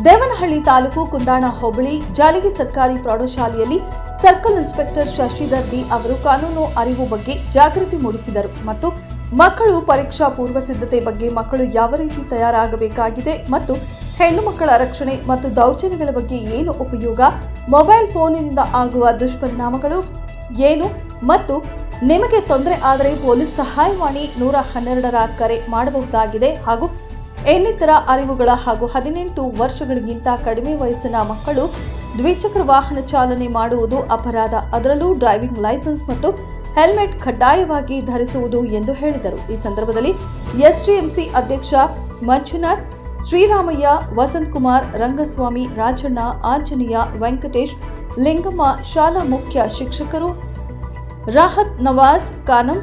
ದೇವನಹಳ್ಳಿ ತಾಲೂಕು ಕುಂದಾಣ ಹೋಬಳಿ ಜಾಲಿಗೆ ಸರ್ಕಾರಿ ಪ್ರೌಢಶಾಲೆಯಲ್ಲಿ circle inspector Shashidhar D ಅವರು ಕಾನೂನು ಅರಿವು ಬಗ್ಗೆ ಜಾಗೃತಿ ಮೂಡಿಸಿದರು ಮತ್ತು ಮಕ್ಕಳು ಪರೀಕ್ಷಾ ಪೂರ್ವ ಸಿದ್ಧತೆ ಬಗ್ಗೆ ಮಕ್ಕಳು ಯಾವ ರೀತಿ ತಯಾರಾಗಬೇಕಾಗಿದೆ ಮತ್ತು ಹೆಣ್ಣು ಮಕ್ಕಳ ರಕ್ಷಣೆ ಮತ್ತು ದೌರ್ಜನ್ಯಗಳ ಬಗ್ಗೆ ಏನು ಉಪಯೋಗ, ಮೊಬೈಲ್ ಫೋನಿನಿಂದ ಆಗುವ ದುಷ್ಪರಿಣಾಮಗಳು ಏನು ಮತ್ತು ನಿಮಗೆ ತೊಂದರೆ ಆದರೆ ಪೊಲೀಸ್ ಸಹಾಯವಾಣಿ ನೂರ ಹನ್ನೆರಡರ ಕರೆ ಮಾಡಬಹುದಾಗಿದೆ ಹಾಗೂ ಇನ್ನಿತರ ಅರಿವುಗಳ ಹಾಗೂ ಹದಿನೆಂಟು ವರ್ಷಗಳಿಗಿಂತ ಕಡಿಮೆ ವಯಸ್ಸಿನ ಮಕ್ಕಳು ದ್ವಿಚಕ್ರ ವಾಹನ ಚಾಲನೆ ಮಾಡುವುದು ಅಪರಾಧ. ಅದರಲ್ಲೂ ಡ್ರೈವಿಂಗ್ ಲೈಸೆನ್ಸ್ ಮತ್ತು ಹೆಲ್ಮೆಟ್ ಕಡ್ಡಾಯವಾಗಿ ಧರಿಸುವುದು ಎಂದು ಹೇಳಿದರು. ಈ ಸಂದರ್ಭದಲ್ಲಿ ಎಸ್ಡಿಎಂಸಿ ಅಧ್ಯಕ್ಷ ಮಂಜುನಾಥ್, ಶ್ರೀರಾಮಯ್ಯ ವಸಂತ್ ಕುಮಾರ್ ರಂಗಸ್ವಾಮಿ, ರಾಜಣ್ಣ, ಆಂಜನೇಯ, ವೆಂಕಟೇಶ್, ಲಿಂಗಮ್ಮ, ಶಾಲಾ ಮುಖ್ಯ ಶಿಕ್ಷಕರು, ರಾಹತ್ ನವಾಜ್, ಕಾನಂ,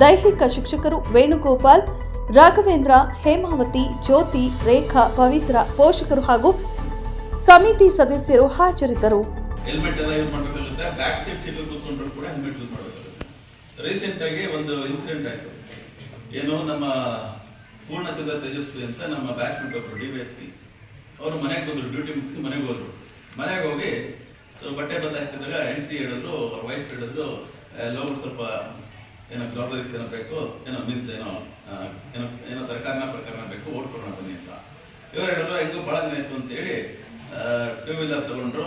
ದೈಹಿಕ ಶಿಕ್ಷಕರು, ವೇಣುಗೋಪಾಲ್ ರಾಘವೇಂದ್ರ, ಹೇಮಾವತಿ, ಜ್ಯೋತಿ, ರೇಖಾ, ಪವಿತ್ರ, ಪೋಷಕರು ಹಾಗೂ ಸಮಿತಿ ಸದಸ್ಯರು ಹಾಜರಿದ್ದರು. ಹೆಲ್ಮೆಟ್ ಎಲ್ಲ ಯೂಸ್ ಮಾಡಬೇಕಾಗುತ್ತೆ. ಬ್ಯಾಕ್ ಸೀಟ್ ಸೀಟ್ ಕೂತ್ಕೊಂಡ್ರು ಕೂಡ ಹೆಲ್ಮೆಟ್ ಯೂಸ್ ಮಾಡಬೇಕಾಗುತ್ತೆ. ರೀಸೆಂಟ್ ಆಗಿ ಒಂದು ಇನ್ಸಿಡೆಂಟ್ ಆಯ್ತು. ಏನು ನಮ್ಮ ಪೂರ್ಣಚಂದ್ರ ತೇಜಸ್ವಿ ಅಂತ ನಮ್ಮ ಬ್ಯಾಚ್ಮೆಂಟ್ ಒಬ್ಬರು ಡಿ ವೈ ಎಸ್ ಪಿ ಅವರು ಮನೆಗೆ ಬಂದರು. ಡ್ಯೂಟಿ ಮುಗಿಸಿ ಮನೆಗೆ ಹೋದರು. ಮನೆಗೆ ಹೋಗಿ, ಸೊ ಬಟ್ಟೆ ಬದಲಾಯಿಸ್ತಿದ್ದಾಗ ಹೆಂಡತಿ ಹೇಳಿದ್ರು, ಅವ್ರ ವೈಫ್ ಹೇಳಿದ್ರು ಎಲ್ಲೋ ಸ್ವಲ್ಪ ಏನೋ ಗ್ರೋಸರೀಸ್ ಏನೋ ಬೇಕು, ಏನೋ ಮೀನ್ಸ್ ಏನೋ ಏನೋ ಏನೋ ತರಕಾರಿನ ಪ್ರಕಾರನ ಬೇಕು ಓಡ್ಕೊಡೋಣ ಬನ್ನಿ ಅಂತ. ಇವರು ಹೇಳಿದ್ರು, ಹೆಂಗೋ ಭಾಳ ದಿನ ಇತ್ತು ಅಂತ ಹೇಳಿ ಟೂ ವೀಲರ್ ತಗೊಂಡ್ರು.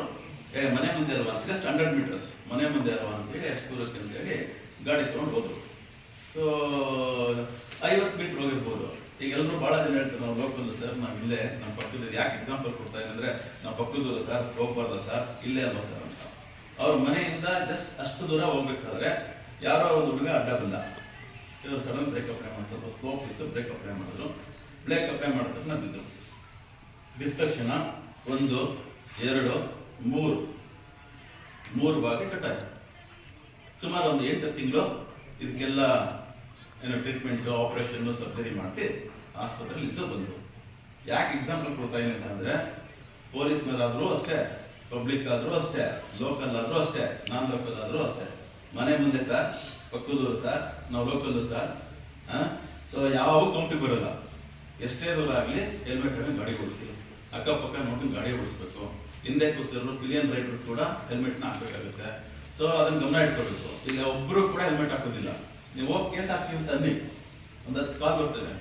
ಏ, ಮನೆ ಮುಂದೆ ಅಲ್ವಾ ಜಸ್ಟ್ ಹಂಡ್ರೆಡ್ ಮೀಟರ್ಸ್ ಮನೆ ಮುಂದೆ ಅಲ್ವಾ ಅಂತೇಳಿ ಅಷ್ಟು ದೂರಕ್ಕೆ ಅಂತೇಳಿ ಗಾಡಿ ತೊಗೊಂಡು ಹೋದ್ರು. ಸೊ ಐವತ್ತು ಮೀಟರ್ ಹೋಗಿರ್ಬೋದು. ಈಗ ಎಲ್ಲರೂ ಭಾಳ ಜನ ಹೇಳ್ತಾರೆ, ನಾವು ಲೋಕಲ್ ಸರ್ ನಾವು ಇಲ್ಲೇ ನಮ್ಮ ಪಕ್ಕದ ಯಾಕೆ ಎಕ್ಸಾಂಪಲ್ ಕೊಡ್ತಾ ಇದ್ದಾರೆ ನಮ್ಮ ಪಕ್ಕದ ಸರ್ ಹೋಗ್ಬಾರ್ದ ಸರ್ ಇಲ್ಲೇ ಅಲ್ವಾ ಸರ್ ಅಂತ. ಅವ್ರ ಮನೆಯಿಂದ ಜಸ್ಟ್ ಅಷ್ಟು ದೂರ ಹೋಗ್ಬೇಕಾದ್ರೆ ಯಾರೋ ಒಂದು ಹುಡುಗ ಅಡ್ಡ ಬಂದ. ಇವರು ಸಡನ್ ಬ್ರೇಕ್ ಅಪ್ಲೈ ಮಾಡಿ ಸ್ವಲ್ಪ ಸ್ಲೋಪ್ ಇತ್ತು ಬ್ರೇಕ್ ಅಪ್ಲೈ ಮಾಡಿದ್ರು. ಬ್ರೇಕ್ ಅಪ್ಲೈ ಮಾಡಿದ್ರೆ ಬಿದ್ದರು ಬಿದ್ದ ತಕ್ಷಣ ಒಂದು, ಎರಡು, ಮೂರು. ಮೂರು ಭಾಗ ಕಟ್ಟಾಯಿತು ಸುಮಾರು ಒಂದು ಎಂಟು ತಿಂಗಳು ಇದಕ್ಕೆಲ್ಲ ಏನೋ ಟ್ರೀಟ್ಮೆಂಟು ಆಪರೇಷನ್ನು ಸರ್ಜರಿ ಮಾಡಿಸಿ ಆಸ್ಪತ್ರೆಯಲ್ಲಿ ಇದ್ದು ಬಂದರು. ಯಾಕೆ ಎಕ್ಸಾಂಪಲ್ ಕೊಡ್ತಾ ಅಂದರೆ ಪೊಲೀಸ್ನವರಾದರೂ ಅಷ್ಟೇ ಪಬ್ಲಿಕ್ ಆದರೂ ಅಷ್ಟೇ ಲೋಕಲ್ ಆದರೂ ಅಷ್ಟೇ ನಾನ್ ಲೋಕಲ್ ಆದರೂ ಅಷ್ಟೇ. ಮನೆ ಮುಂದೆ ಸರ್ ಪಕ್ಕದವರು ಸರ್ ನಾವು ಲೋಕಲ್ಲು ಸರ್ ಸೊ ಯಾವ ಕಂಪ್ನಿ ಬರೋಲ್ಲ. ಎಷ್ಟೇ ದೂರ ಆಗಲಿ ಹೆಲ್ಮೆಟ್ ಹಾಕಿ ಗಾಡಿ ಓಡಿಸಿ. ಅಕ್ಕಪಕ್ಕ ನೋಡ್ಕೊಂಡು ಗಾಡಿ ಓಡಿಸ್ಬೇಕು. ಹಿಂದೆ ಕೂತಿರೋ ಪಿಲಿಯನ್ ರೈಡರ್ ಕೂಡ ಹೆಲ್ಮೆಟ್ನ ಹಾಕಬೇಕಾಗುತ್ತೆ. ಸೊ ಅದನ್ನ ಗಮನ ಇಟ್ಕೋಬೇಕು. ಇಲ್ಲ ಒಬ್ಬರು ಕೂಡ ಹೆಲ್ಮೆಟ್ ಹಾಕೋದಿಲ್ಲ. ನೀವು ಹೋಗಿ ಕೇಸ್ ಹಾಕ್ತೀವಿ ತನ್ನಿ ಒಂದು ಹತ್ತು ಕಾಲ್ ಬರ್ತದೆ?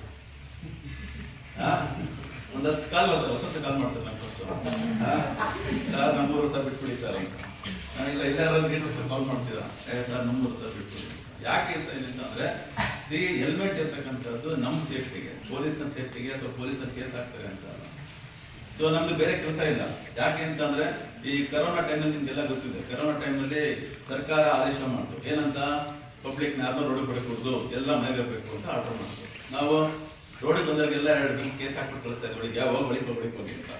ಒಂದು ಹತ್ತು ಕಾಲ್ ಬರ್ತದೆ. ಹೊಸತ್ತು ಕಾಲ್ ಮಾಡ್ತಾರೆ ಫಸ್ಟು ಸರ್, ನಮ್ಮೂರು ಸರ್ ಬಿಟ್ಬಿಡಿ ಸರ್ ಇಲ್ಲ ಇಲ್ಲಾರು ಕಾಲ್ ಮಾಡ್ತೀರಾ? ಸರ್ ನಂಬರ್ ಸರ್ ಬಿಟ್ಟು ಯಾಕೆ ಅಂತ ಅಂದರೆ ಸಿ ಹೆಲ್ಮೆಟ್ ಇರ್ತಕ್ಕಂಥದ್ದು ನಮ್ಮ ಸೇಫ್ಟಿಗೆ ಪೊಲೀಸ್ನ ಸೇಫ್ಟಿಗೆ ಅಥವಾ ಪೊಲೀಸರ ಕೇಸ್ ಆಗ್ತಾರೆ ಅಂತ. ಸೊ ನಮ್ದು ಬೇರೆ ಕೆಲಸ ಇಲ್ಲ. ಯಾಕೆ ಅಂತಂದ್ರೆ, ಈ ಕರೋನಾ ಟೈಮಲ್ಲಿ ನಿಮ್ಗೆಲ್ಲ ಗೊತ್ತಿದೆ. ಕರೋನಾ ಟೈಮಲ್ಲಿ ಸರ್ಕಾರ ಆದೇಶ ಮಾಡ್ತು. ಏನಂತ? ಪಬ್ಲಿಕ್ ನಾರ್ಮಲ್ ರೋಡಿಗೆ ಬಿಡಕೂಡ್ದು ಎಲ್ಲ ಮನೆಗೆ ಬೇಕು ಅಂತ ಆರ್ಡರ್ ಮಾಡ್ತು. ನಾವು ರೋಡಿಗೆ ಬಂದವರಿಗೆಲ್ಲ ಎರಡು ದಿನ ಕೇಸ್ ಹಾಕ್ಬಿಟ್ಟು ಕಳಿಸ್ತಾ ಇದ್ವಿ. ಯಾವಾಗ ಯಾವ ಬಳಿಕ ಬಳಿಕ ಅಂತ.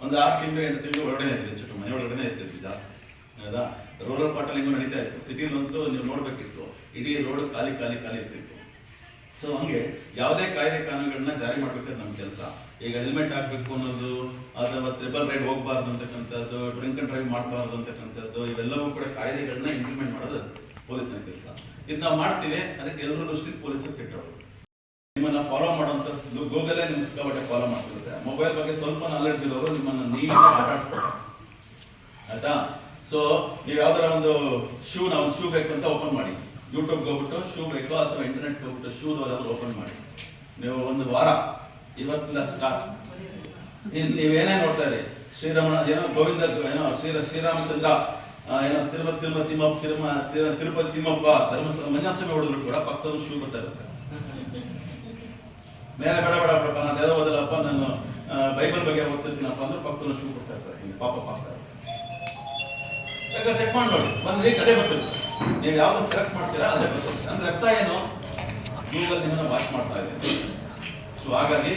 ಒಂದು ಆರು ತಿಂಗಳು, ಎಂಟು ತಿಂಗಳು ಒಳಗಡೆ ಇರ್ತೀವಿ ಚುಟ್ಟು ಮನೆ ಒಳಗಡೆ ಇರ್ತೀವಿ ಜಾಸ್ತಿ. ಹೌದಾ ರೂರಲ್ ಪಾರ್ಟಲ್ಲಿ ಹೆಂಗೋ ನಡೀತಾ ಇತ್ತು. ಸಿಟಿಲಂತೂ ನೀವು ನೋಡ್ಬೇಕಿತ್ತು. ಇಡೀ ರೋಡ್ ಖಾಲಿ ಖಾಲಿ ಖಾಲಿ ಇರ್ತಿತ್ತು. ಸೊ ಹಂಗೆ ಯಾವುದೇ ಕಾಯ್ದೆ ಕಾನೂನುಗಳನ್ನ ಜಾರಿ ಮಾಡ್ಬೇಕಾದ್ರೆ ನಮ್ಮ ಕೆಲಸ. ಈಗ ಹೆಲ್ಮೆಟ್ ಹಾಕ್ಬೇಕು ಅನ್ನೋದು, ಅಥವಾ ತ್ರಿಬಲ್ ರೈಡ್ ಹೋಗ್ಬಾರ್ದು ಅಂತಕ್ಕಂಥದ್ದು ಡ್ರಿಂಕ್ ಅಂಡ್ ಡ್ರೈವ್ ಮಾಡಬಾರ್ದು ಅಂತಕ್ಕಂಥದ್ದು, ಇವೆಲ್ಲವೂ ಕೂಡ ಕಾಯ್ದೆಗಳನ್ನ ಇಂಪ್ಲಿಮೆಂಟ್ ಮಾಡೋದು ಪೊಲೀಸ್ನ ಕೆಲಸ. ಇದು ನಾವು ಮಾಡ್ತೀವಿ, ಅದಕ್ಕೆ ಎಲ್ಲರ ದೃಷ್ಟಿಗೆ ಪೊಲೀಸರು ಕೆಟ್ಟವರು. ನಿಮ್ಮನ್ನ ಫಾಲೋ ಮಾಡುವಂತ ಗೂಗಲೇ ನಿಮ್ಮ ಸಿಕ್ಕಾಪಟ್ಟೆ ಫಾಲೋ ಮಾಡ್ತಿರುತ್ತೆ. ಮೊಬೈಲ್ ಬಗ್ಗೆ ಸ್ವಲ್ಪ ನಾಲೆಡ್ಜ್ ಇರೋರು ನಿಮ್ಮನ್ನ ನೀವೇ ಆಟಾಡಿಸ್ತಾರೆ ಆಯ್ತಾ? ಸೊ ನೀವು ಯಾವ್ದಾರ ಒಂದು ಶೂ ನಾವು ಶೂ ಬೇಕು ಅಂತ ಓಪನ್ ಮಾಡಿ. ಯೂಟ್ಯೂಬ್ಗೆ ಹೋಗ್ಬಿಟ್ಟು ಶೂ ಬೇಕು ಅಥವಾ ಇಂಟರ್ನೆಟ್ ಹೋಗ್ಬಿಟ್ಟು ಶೂ ಅದಾದ್ರೂ ಓಪನ್ ಮಾಡಿ. ನೀವು ಒಂದು ವಾರ, ಇವತ್ತಿಂದ ಸ್ಟಾರ್ಟ್ ನೀವೇನೇ ನೋಡ್ತಾ ಇರಿ ಶ್ರೀರಾಮ, ಏನೋ ಗೋವಿಂದ, ಏನೋ ಶ್ರೀ, ಶ್ರೀರಾಮಚಂದ್ರ ಏನೋ ತಿರುಪತಿ ತಿರುಪತಿ, ತಿಮ್ಮಪ್ಪ, ತಿರುಮ ತಿರು- ತಿರುಪತಿ, ತಿಮ್ಮಪ್ಪ, ಧರ್ಮಸ್ಥಳ, ಮಂಜಾಸ್ವಾಮಿ ಹೊಡೆದ್ರು ಕೂಡ ಪಕ್ಕದಲ್ಲಿ ಶೂ ಬರ್ತಾ ಇರುತ್ತೆ. ಮೇಲೆ ಬೇಡ ಬೇಡ ಬಿಡಪ್ಪ ನಾನು ಯಾವ್ದೋ ಓದಲ್ಲಪ್ಪ ನಾನು ಬೈಬಲ್ ಬಗ್ಗೆ ಓದ್ತಿರ್ತೀನಪ್ಪ ಅಂದ್ರೆ ಪಕ್ಕದಲ್ಲಿ ಶೂ ಕೊಡ್ತಾ ಇರ್ತಾರೆ ಪಾಪ ಪಾಪ ಚೆಕ್ ಮಾಡಿ ನೋಡಿ. ಒಂದು ಅದೇ ಬರ್ತಿರುತ್ತೆ ನೀವು ಯಾವ್ದನ್ನ ಸೆಲೆಕ್ಟ್ ಮಾಡ್ತೀರಾ, ಅದೇ ಬರ್ತದೆ ಅಂದ್ರೆ ಅರ್ಥ ಏನು? ಗೂಗಲ್ ನಿಮ್ಮನ್ನ ವಾಚ್ ಮಾಡ್ತಾ ಇದೆ. ಸೊ ಹಾಗಾಗಿ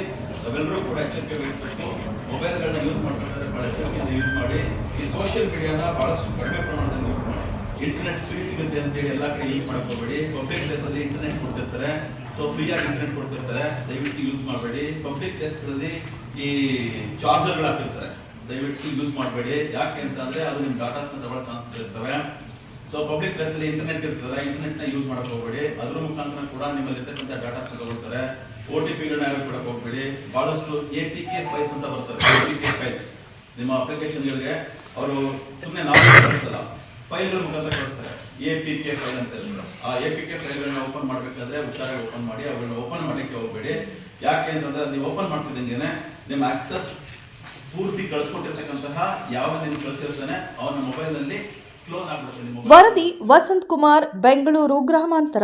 ಅವೆಲ್ಲರೂ ಕೂಡ ಎಚ್ಚರಿಕೆ ವಹಿಸಬೇಕು. ಮೊಬೈಲ್ಗಳನ್ನ ಯೂಸ್ ಮಾಡ್ಬೇಕಾದ್ರೆ ಬಹಳ ಎಚ್ಚರಿಕೆಯಿಂದ ಯೂಸ್ ಮಾಡಿ. ಈ ಸೋಷಿಯಲ್ ಮೀಡಿಯಾನ ಬಹಳಷ್ಟು ಕಡಿಮೆ ಪ್ರಮಾಣದಲ್ಲಿ ಯೂಸ್ ಮಾಡಿ. ಇಂಟರ್ನೆಟ್ ಫ್ರೀ ಸಿಗುತ್ತೆ ಅಂತೇಳಿ ಎಲ್ಲ ಕಡೆ ಯೂಸ್ ಮಾಡ್ಕೋಬೇಡಿ. ಪಬ್ಲಿಕ್ ಪ್ಲೇಸಲ್ಲಿ ಇಂಟರ್ನೆಟ್ ಕೊಡ್ತಿರ್ತಾರೆ. ಸೊ ಫ್ರೀಯಾಗಿ ಇಂಟರ್ನೆಟ್ ಕೊಡ್ತಿರ್ತಾರೆ. ದಯವಿಟ್ಟು ಯೂಸ್ ಮಾಡಬೇಡಿ. ಪಬ್ಲಿಕ್ ಪ್ಲೇಸ್ಗಳಲ್ಲಿ ಈ ಚಾರ್ಜರ್ಗಳು ಹಾಕಿರ್ತಾರೆ. ದಯವಿಟ್ಟು ಯೂಸ್ ಮಾಡಬೇಡಿ. ಯಾಕೆ ಅಂತಂದ್ರೆ ಅದು ನಿಮ್ಮ ಡಾಟಾಸ್ನ ತಗೊಳ್ಳೋ ಚಾನ್ಸಸ್ ಇರ್ತವೆ. ಸೊ ಪಬ್ಲಿಕ್ ಪ್ಲೇಸಲ್ಲಿ ಇಂಟರ್ನೆಟ್ ಇರ್ತದೆ ನ ಯೂಸ್ ಮಾಡಕ್ಕೆ ಹೋಗಬೇಡಿ. ಅದ್ರ ಮುಖಾಂತರ ಕೂಡ ನಿಮ್ಮಲ್ಲಿರ್ತಕ್ಕಂಥ ಡಾಟಾಸ್ನ ತಗೊಳ್ತಾರೆ. ಓ ಟಿ ಪಿಗಳನ್ನ ಯಾರು ಕೊಡಕ್ ಹೋಗಬೇಡಿ. ಬಹಳಷ್ಟು ಎ ಪಿ ಕೆ ಫೈಲ್ಸ್ ಅಂತ ಬರ್ತಾರೆ ಎ ಪಿ ಕೆ ಫೈಲ್ಸ್ ನಿಮ್ಮ ಅಪ್ಲಿಕೇಶನ್ ಗಳಿಗೆ ಅವರು ಸುಮ್ಮನೆ ನಾವು ಕಳಿಸಲ್ಲ. ಫೈಲ್ ಮುಖಾಂತರ ಕಳಿಸ್ತಾರೆ. ಎ ಪಿ ಕೆ ಫೈಲ್ ಅಂತ ಹೇಳಿದ್ರು ಆ ಎ ಪಿ ಕೆ ಫೈಲ್ಗಳನ್ನ ಓಪನ್ ಮಾಡಬೇಕಾದ್ರೆ ಹುಷಾರಾಗಿ ಓಪನ್ ಮಾಡಿ ಅವುಗಳನ್ನ ಓಪನ್ ಮಾಡಕ್ಕೆ ಹೋಗಬೇಡಿ. ಯಾಕೆ ಅಂತಂದ್ರೆ ನೀವು ಓಪನ್ ಮಾಡ್ತಿದ್ದಂಗೆ ನಿಮ್ಮ ಆಕ್ಸೆಸ್ ಪೂರ್ತಿ ಕಳಿಸ್ಕೊಟ್ಟಿರ್ತಕ್ಕಂತಹ ಯಾವ ನೀವು ಕಳಿಸಿರ್ತಾನೆ ಅವನ ಮೊಬೈಲ್ನಲ್ಲಿ ಕ್ಲೋಸ್ ಆಗ್ಬಿಡ್ತಾನೆ ವರದಿ ವಸಂತ್ ಕುಮಾರ್ ಬೆಂಗಳೂರು ಗ್ರಾಮಾಂತರ.